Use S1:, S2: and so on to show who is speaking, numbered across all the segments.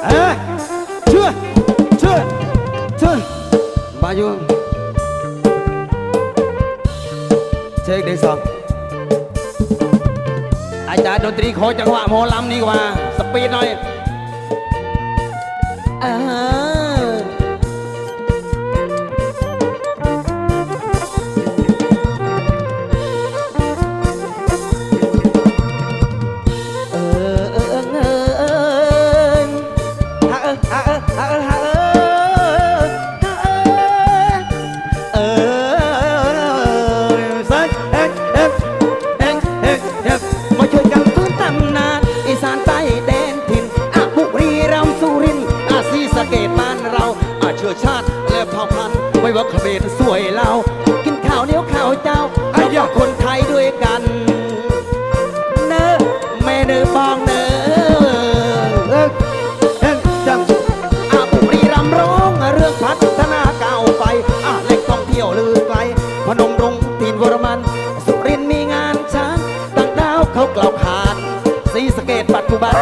S1: Eh, cuy, cuy, cuy. Mbak Jung. Take this song. អាចារ្យតន្ត្រីខូចចង្វាក់មហោលំនេះគាត់ស្ពីតហើយអើ และเผ่าพันธุ์ไม่ว่าเขมรสวยเรา กินข้าวเหนียวข้าวเจ้าเราก็คนไทยด้วยกัน เนอแม่เนอบองเนอเอิ้งเอิ้งจังอาบุรีรำร้องเรื่องพัฒนาก้าวไปอาแหล่งท่องเที่ยวลือไกลพนมรุ้งตีนวรมัน สุรินมีงานช้างต่างดาวเขากล่าวขานสีสเกตปัจจุบัน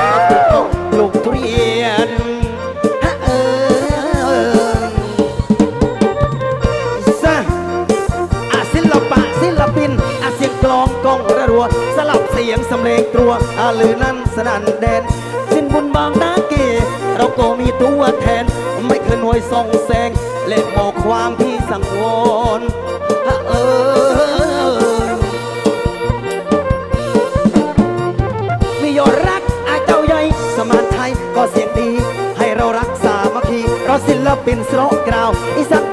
S1: สำเร็งตรัวอาลือนั้นสนั่นแดน สิ้นบุญบางตาเก เราก็มีตัวแทน ไม่เคยหน่วยส่องแสง เล่นโมความที่สังวรเออมียอดรักอาเจ้าใหญ่สมานไทยก็เสียงดี ให้เรารักสามัคคีเราศิลปินสโลกราวอีสา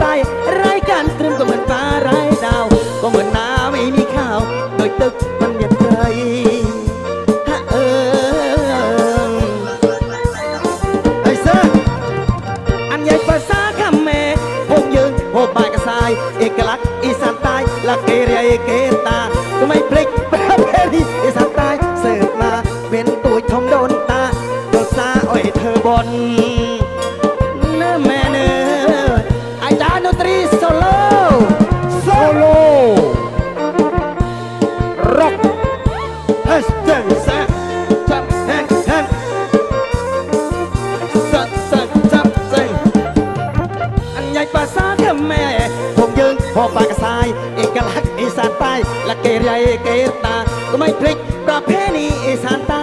S1: เกเรียเกตาก็ไม่พลิกประเพณีอีสานใต้เสิร์ฟมา เป็นตัวทองโดนตาโดนซาอ้อยเธอบนเนื้อแม่เนื้ออาจารย์ดนตรีโซโล่โซโล่ร็อกเฮ้ยเจ๋งแซ่จับแฮงแฮงสัดสัดจับเจ๋งอันใหญ่ภาษาเขมรผมยืนพอปากกระสาย ละเกเรยเกตา ก็ไม่พลิกประเพณีอีสานใต้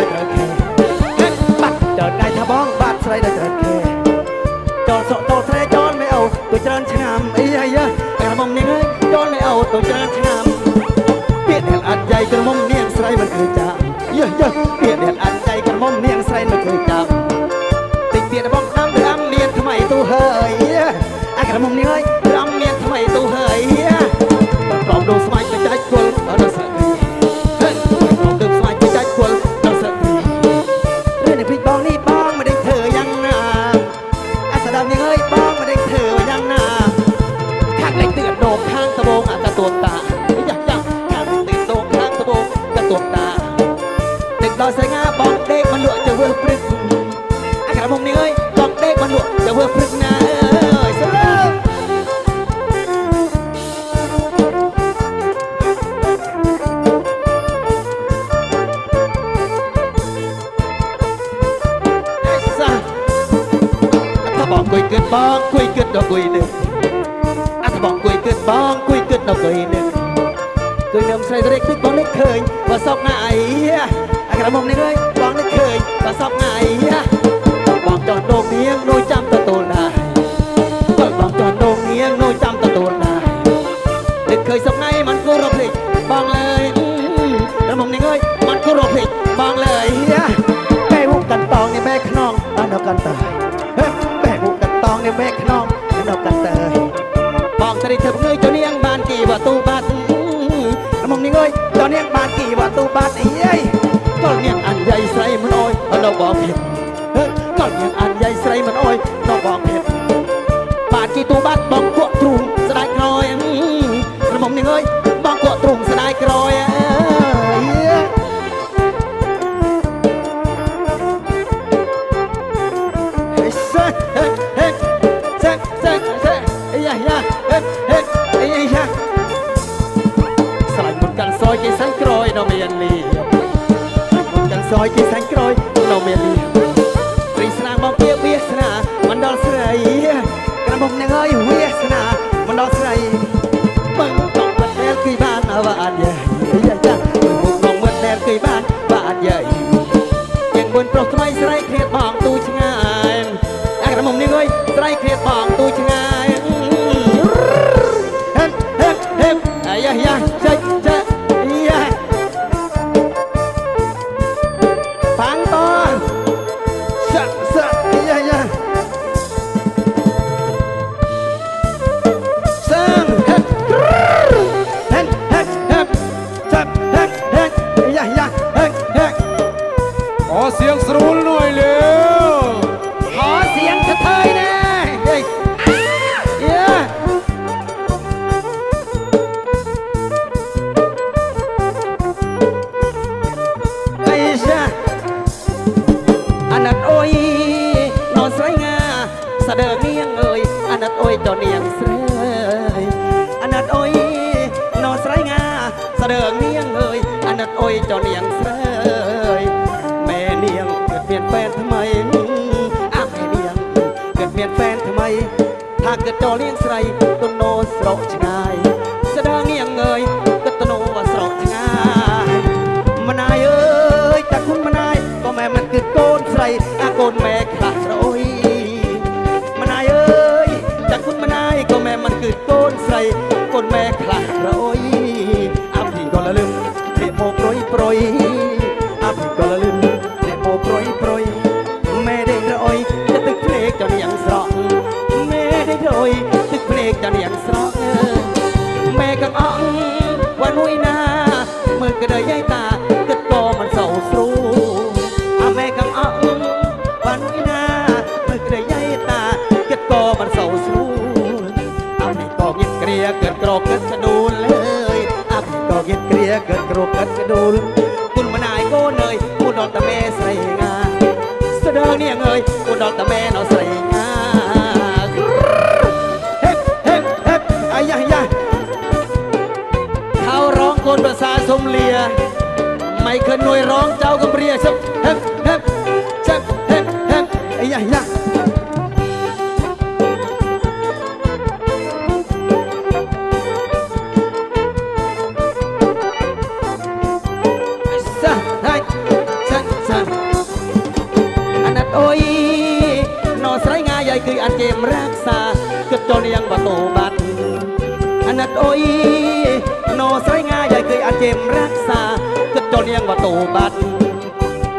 S1: ไลเดอร์เกิดแค่เฮ้ยบัดเจอไงทะบองบาดใสไลเดอร์เกิดแค่จอดโซโตเทจอนไม่เอาตัวเจริญชะงามไอ้ยัยยะไอ้กระมองนี่เฮ้ยจอนไม่เอาตัวเจริญชะงามเปียดแดดอัดใจกระมองเนียงสไลมันเคยจามเยอะเยอะเปียดแดดอัดใจกระมองเนียงสไลมันเคยจามติดเปียดบ้องน้ำเดือมเนียนทำไมตู้เฮยไอ้กระมองนี่ มงนี่เลยบองเล็กเคากจะจอเลี้ยงใคร ก็เดยยายตาเก็ตอมันเศร้าสรูอาแม่กำเอาวันนี้นาเมื่อเดยยายตาเก็ตอมันเศร้าสรูอาแม่ตอมเงียเกลียเกิดกรอ
S2: ก
S1: เกิด เลีย ไม่เคยหน่วยร้องเจ้ากับเรียสับ เก็รักษาจน
S3: จนย
S1: ง
S4: ว่าตูบัด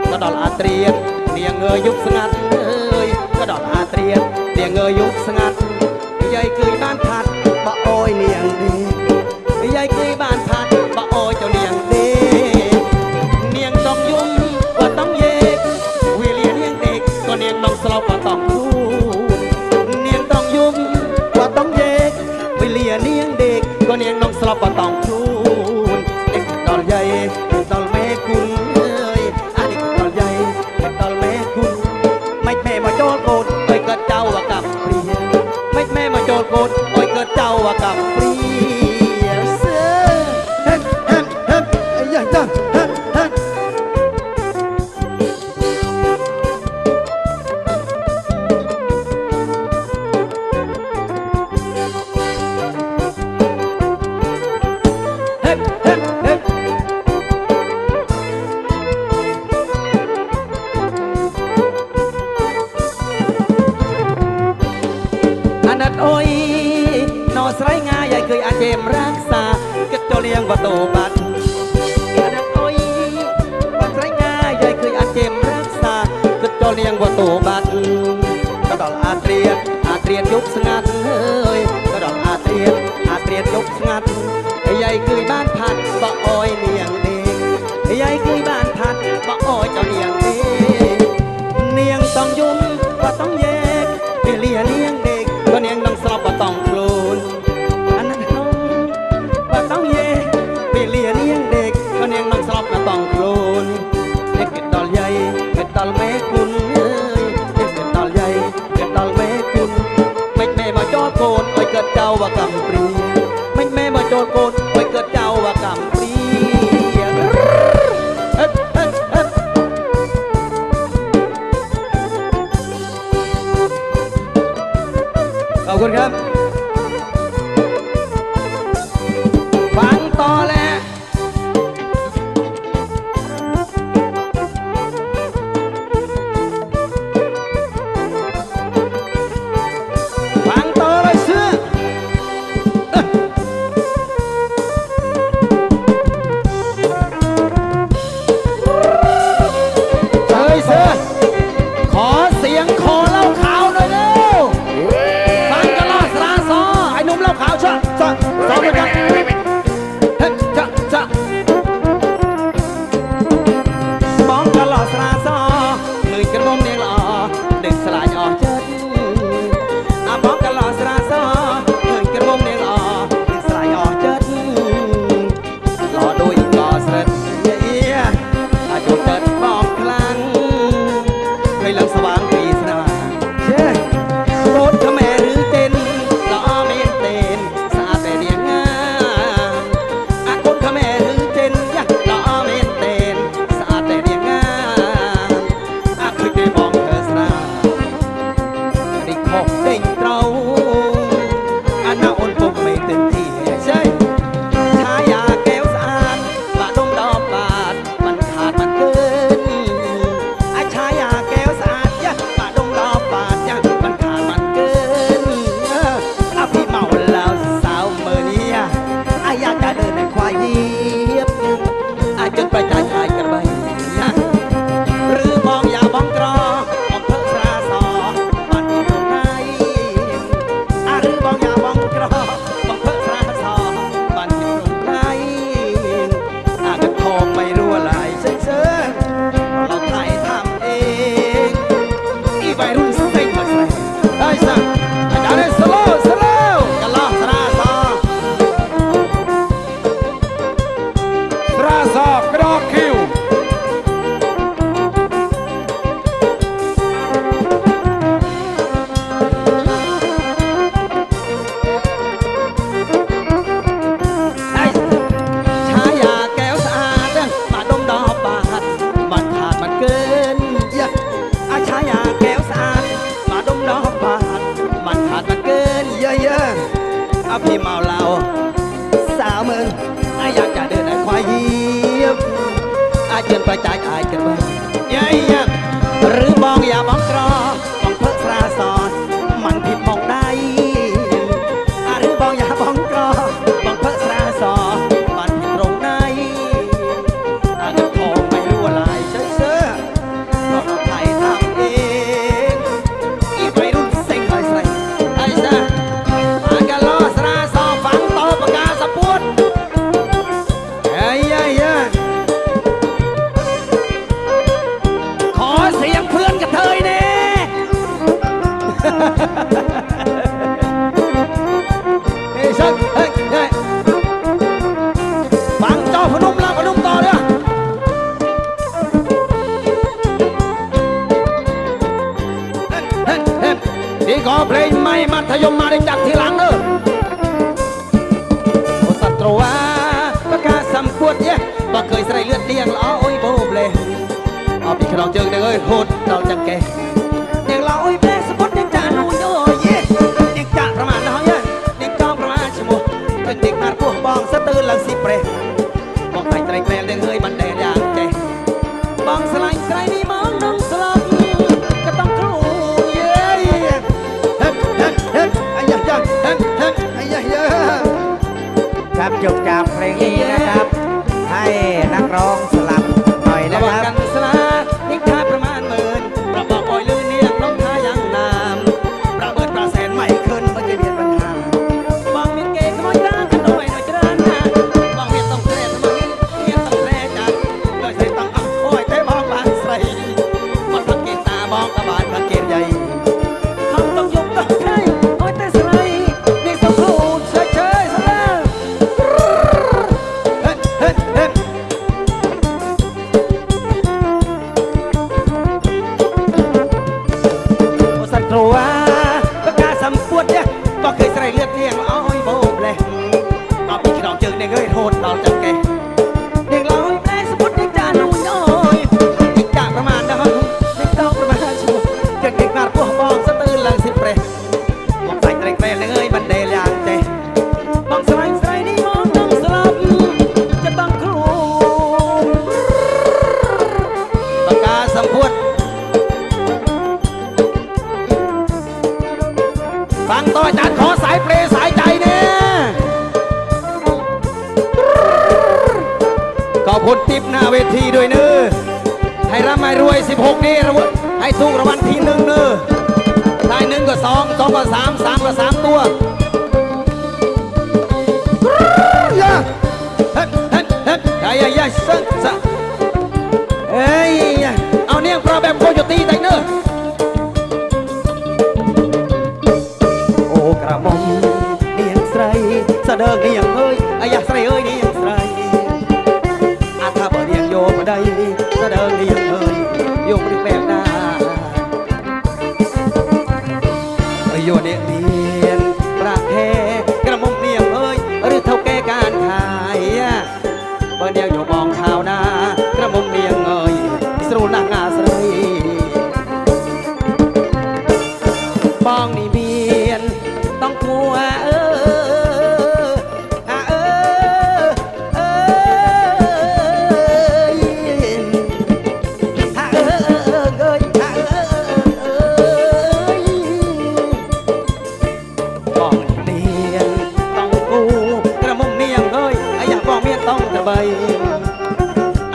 S4: กระ
S1: ดอน
S4: อาเต
S1: รี
S4: ยนเนียงเงยยุบ
S1: สงัดเอ้ยกระดอนอาเตรียนเนียงเง
S4: ย
S1: ยุบสงัดใหยคือ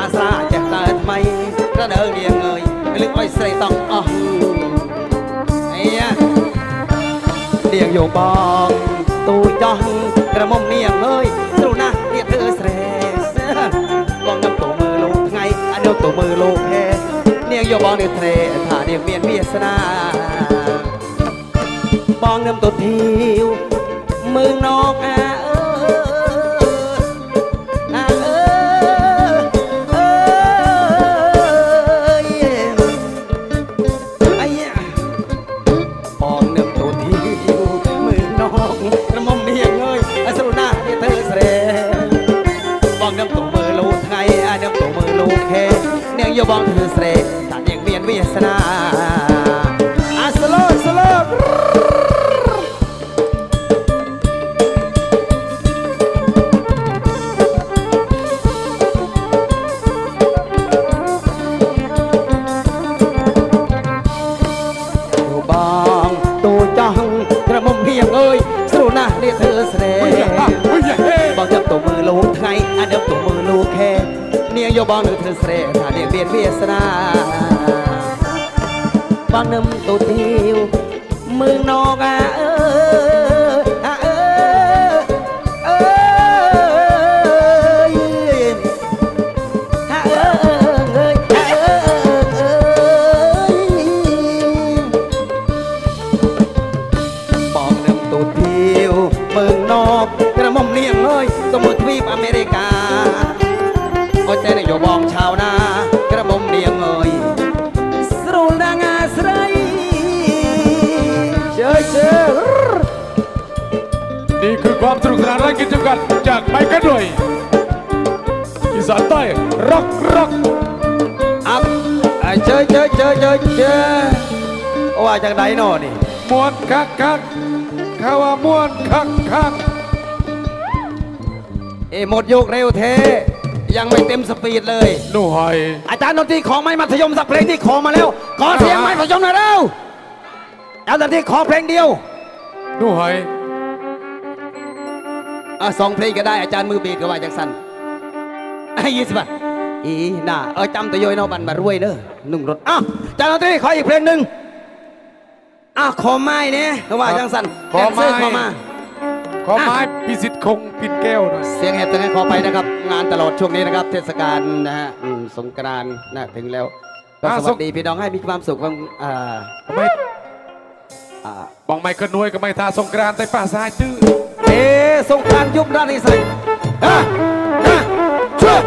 S1: អាស្រាចេះតែថ្មីរដូវនាងអើយលឹកឲ្យស្រីតង់អស់អីយ៉ានាងយោបងទូចោះក្រមុំនាងអើយស្រួលណាស់ទៀតធ្វើស្រេបងនឹងទៅមើលលោកថ្ងៃអានោះទៅមើលលោកហេនាងយោបងនេះត្រេថានាងមានវាសនាបងនឹងទៅធាវមើលនកអា ไปกันเล Roy. Isan Toy, rock, rock. Up, chơi, chơi, chơi, chơi, ร
S2: ว่าจากไห
S4: นนอนี่
S2: มวนคักคักข้าว่ามวนคักคัก
S4: เอ้หมดยกเร็วเท ยังไม่เต็มสปีดเลย
S2: หนูหอย
S4: อาจารย์ดนตรีของไม้มัธยมสักเพลงที่ขอมาแล้วขอเสียงไม้มัธยมหน่อยเร็วอาจารย์ดนตรีขอเพลงเดียว
S2: หนูห
S4: อย สองเพลงก็ได้อาจารย์มือเบสก็ว่าจังสันยี่สิบบาทอีน่าเออจำตะยอยนอบันมารวยเนอะนุ่งรถอ้าวจารย์ดนตรีขออีกเพลงหนึ่งอ้าวขอไม้เนี่ยว่าจังสัน
S2: ขอไม้
S4: ขอมา
S2: ขอไม้พิสิทธิ์คงปิดแก้วหน่อย
S4: เสียงแหบจะให้ขอไปนะครับ งานตลอดช่วงนี้นะครับ เทศกาลนะฮะสงกรานนะถึงแล้ว
S1: ก็สวัสดีพี่น้องให้มีความสุขความอ่า
S2: บองไมเคิลนวยก็ไม่ทาสงกรานต์แต่ป่า
S1: ซ้า
S5: ย
S1: ตื้อ เอสงการยุบด้านอีสานอะฮะ
S5: ช่
S1: วย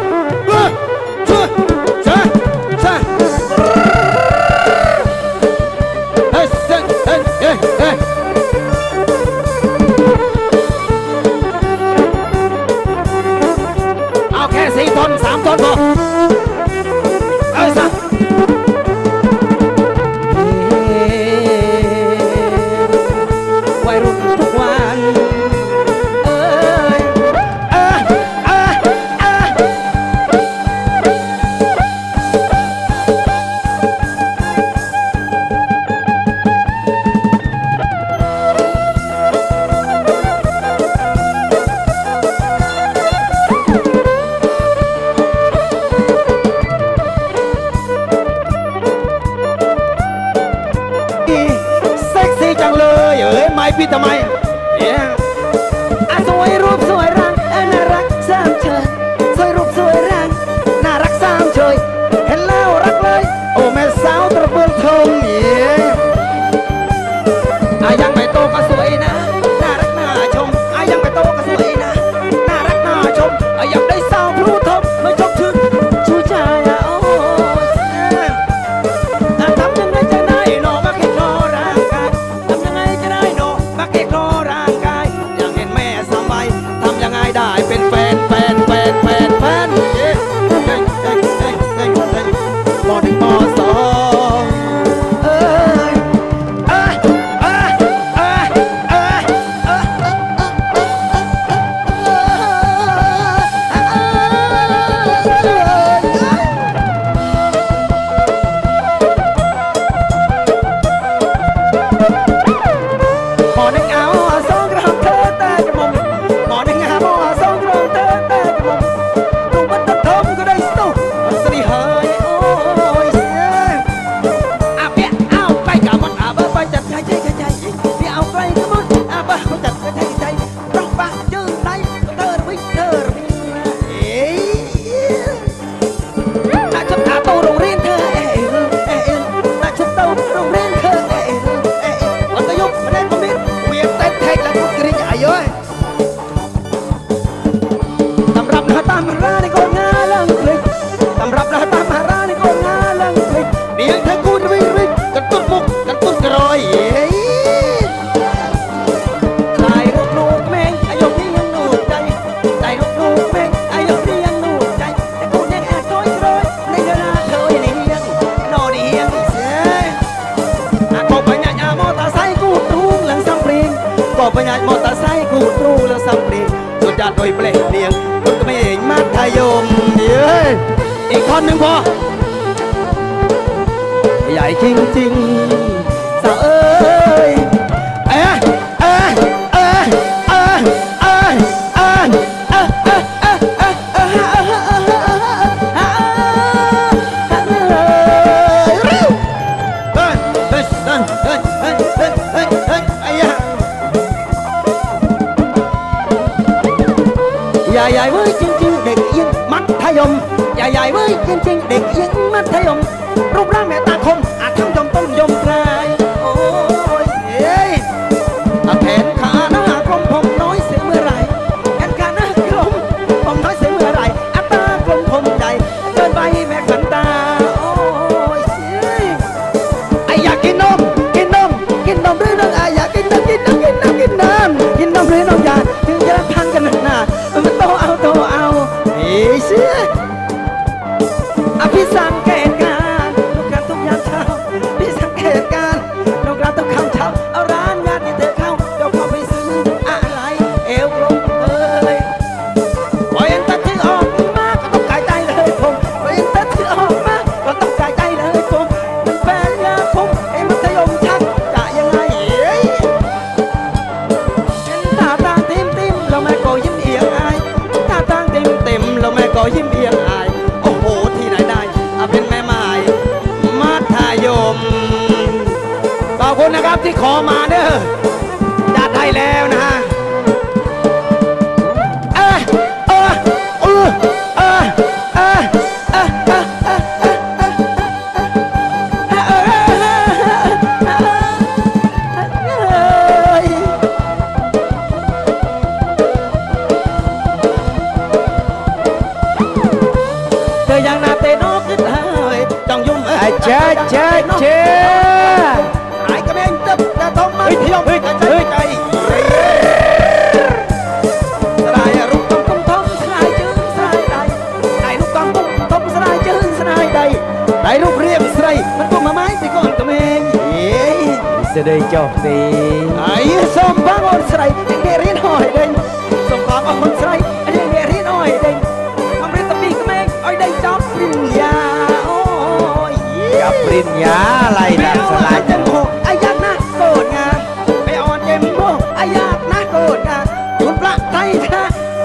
S5: สาวเอ๋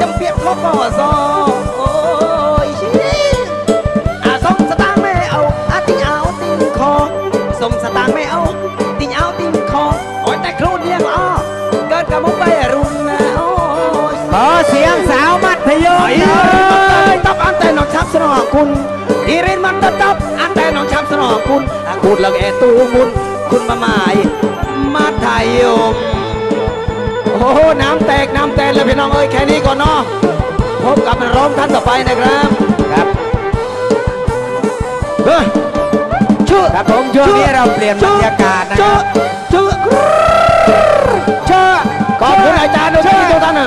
S5: จำ
S1: เปี
S5: ย
S1: ก
S5: ข้อก่อ
S1: ซอโอ้ยอาสมสตางค์ไม่เอาอาติงเอาติงคอสมสตางค์ไม่เอาติงเอาติงคอโอ้ยแต่ครูเลี้ยงอ้อเกิดกับมุกไปรุ่นนะโอ้ย
S3: ขอเสียงสาวมัธยม
S1: ไอ้
S3: หน่อย
S1: ตับอันแต่น้องชับสนองคุณอีรินมันตับตับอันแต่น้องชับสนองคุณอาคูดลังแอตูมุนคุณมาหมายมาไทยยม อ้โหน้ำแตกน้ำแตกแล้วพี่น้องเอ้ยแค่นี้ก่อนเนาะพบกับนักร้องท่านต่อไปนะครับ
S3: ครับ
S1: เฮ้ยชื่อ
S3: ครับผมช่วงนี้เราเปลี่ยนบรรยากาศนะค
S1: ชื่อ
S3: รับ
S1: ชื่อชื่อขอบคุณอาจารย์ด้วยที่ทุกท่าน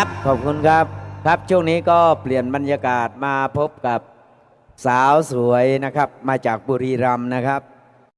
S3: ครับ ขอบคุณครับ ครับช่วงนี้ก็เปลี่ยนบรรยากาศมาพบกับสาวสวยนะครับ มาจากบุรีรัมย์นะครับ